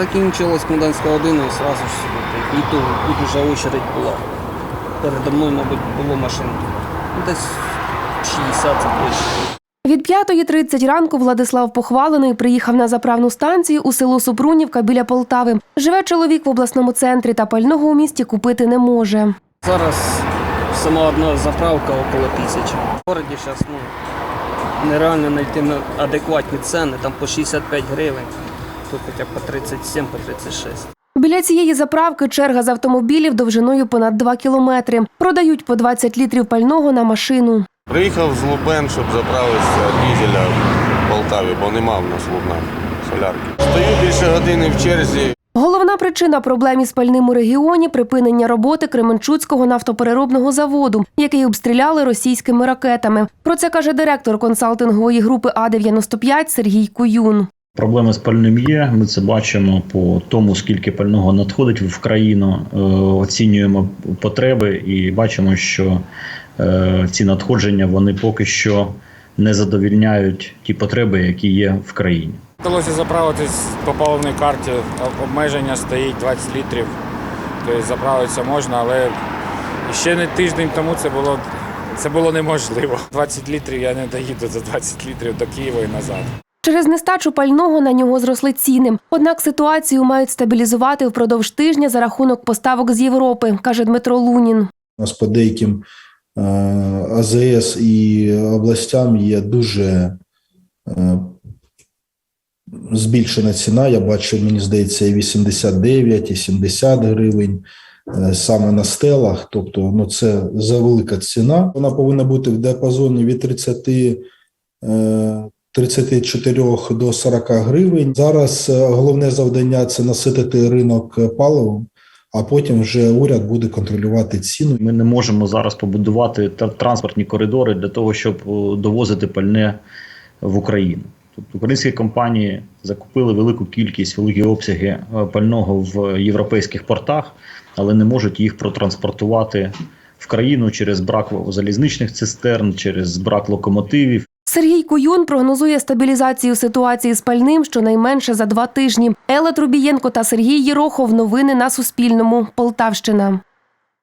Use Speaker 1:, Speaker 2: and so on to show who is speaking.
Speaker 1: Закінчилась комендантська година і одразу ж сюди. І то тут вже очередь була. Передо мною, мабуть, було машин. Ну, Десь 60 це точно.
Speaker 2: Від 5.30 ранку Владислав Похвалений приїхав на заправну станцію у село Супрунівка біля Полтави. Живе чоловік в обласному центрі та пального у місті купити не може.
Speaker 1: Зараз сама одна заправка около тисячі. В городі зараз ну, нереально знайти адекватні ціни, там по 65 гривень, тут хоча б по 37, по 36.
Speaker 2: Біля цієї заправки черга з автомобілів довжиною понад 2 кілометри. Продають по 20 літрів пального на машину.
Speaker 3: Приїхав з Лубен, щоб заправитися дізеля в Полтаві, бо нема в нас Лубна солярки. Стою більше години в черзі.
Speaker 2: Головна причина проблем із пальним у регіоні припинення роботи Кременчуцького нафтопереробного заводу, який обстріляли російськими ракетами. Про це каже директор консалтингової групи А 95 Сергій Куюн.
Speaker 4: Проблеми з пальним є. Ми це бачимо по тому, скільки пального надходить в країну. Е, Оцінюємо потреби і бачимо, що е, ці надходження вони поки що не задовільняють ті потреби, які є в країні.
Speaker 5: Вдалося заправитись по повній карті. Обмеження стоїть 20 літрів. Тобто заправитися можна, але ще не тиждень тому це було, це було неможливо. 20 літрів я не доїду за 20 літрів до Києва і назад.
Speaker 2: Через нестачу пального на нього зросли ціни. Однак ситуацію мають стабілізувати впродовж тижня за рахунок поставок з Європи, каже Дмитро Лунін.
Speaker 6: У нас по деяким е, АЗС і областям є дуже е, збільшена ціна. Я бачу, мені здається, і 89, і 70 гривень е, саме на стелах. Тобто, ну це завелика ціна. Вона повинна бути в діапазоні від 30 е, 34 до 40 гривень. Зараз е, головне завдання це наситити ринок паливом, а потім вже уряд буде контролювати ціну.
Speaker 4: Ми не можемо зараз побудувати транспортні коридори для того, щоб е, довозити пальне в Україну. Тобто українські компанії закупили велику кількість, великі обсяги е, пального в європейських портах, але не можуть їх протранспортувати в країну через брак залізничних цистерн, через брак локомотивів.
Speaker 2: Сергій Куюн прогнозує стабілізацію ситуації з пальним щонайменше за два тижні. Елла Трубієнко та Сергій Єрохов. Новини на Суспільному. Полтавщина.